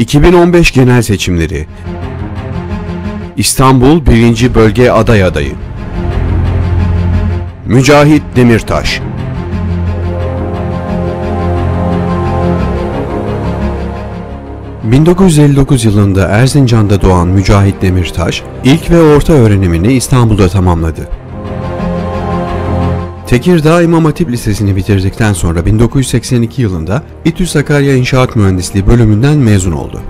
2015 genel seçimleri İstanbul 1. Bölge aday adayı Mücahit Demirtaş ...1959 yılında Erzincan'da doğan Mücahit Demirtaş... ...ilk ve orta öğrenimini İstanbul'da tamamladı. Tekirdağ İmam Hatip Lisesi'ni bitirdikten sonra 1982 yılında İTÜ Sakarya İnşaat Mühendisliği bölümünden mezun oldu.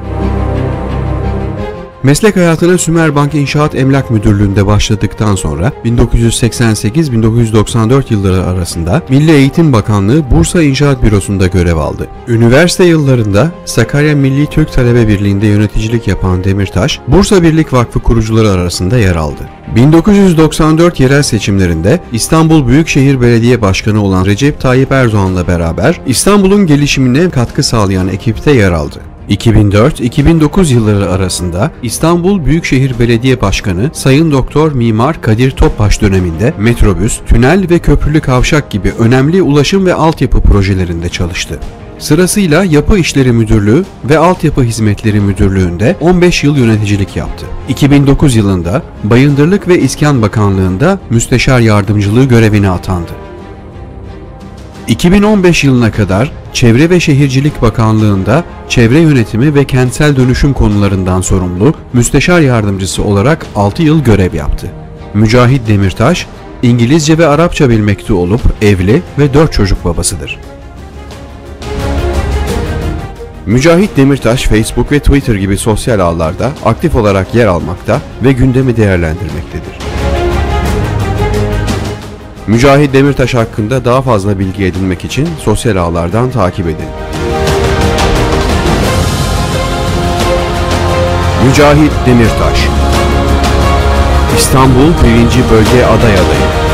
Meslek hayatına Sümerbank İnşaat Emlak Müdürlüğü'nde başladıktan sonra 1988-1994 yılları arasında Milli Eğitim Bakanlığı Bursa İnşaat Bürosu'nda görev aldı. Üniversite yıllarında Sakarya Milli Türk Talebe Birliği'nde yöneticilik yapan Demirtaş, Bursa Birlik Vakfı kurucuları arasında yer aldı. 1994 yerel seçimlerinde İstanbul Büyükşehir Belediye Başkanı olan Recep Tayyip Erdoğan'la beraber İstanbul'un gelişimine katkı sağlayan ekipte yer aldı. 2004-2009 yılları arasında İstanbul Büyükşehir Belediye Başkanı Sayın Doktor Mimar Kadir Topbaş döneminde metrobüs, tünel ve köprülü kavşak gibi önemli ulaşım ve altyapı projelerinde çalıştı. Sırasıyla Yapı İşleri Müdürlüğü ve Altyapı Hizmetleri Müdürlüğü'nde 15 yıl yöneticilik yaptı. 2009 yılında Bayındırlık ve İskan Bakanlığı'nda müsteşar yardımcılığı görevine atandı. 2015 yılına kadar Çevre ve Şehircilik Bakanlığı'nda çevre yönetimi ve kentsel dönüşüm konularından sorumlu müsteşar yardımcısı olarak 6 yıl görev yaptı. Mücahit Demirtaş, İngilizce ve Arapça bilmekte olup evli ve 4 çocuk babasıdır. Mücahit Demirtaş Facebook ve Twitter gibi sosyal ağlarda aktif olarak yer almakta ve gündemi değerlendirmektedir. Mücahit Demirtaş hakkında daha fazla bilgi edinmek için sosyal ağlardan takip edin. Mücahit Demirtaş İstanbul 1. Bölge Aday Adayı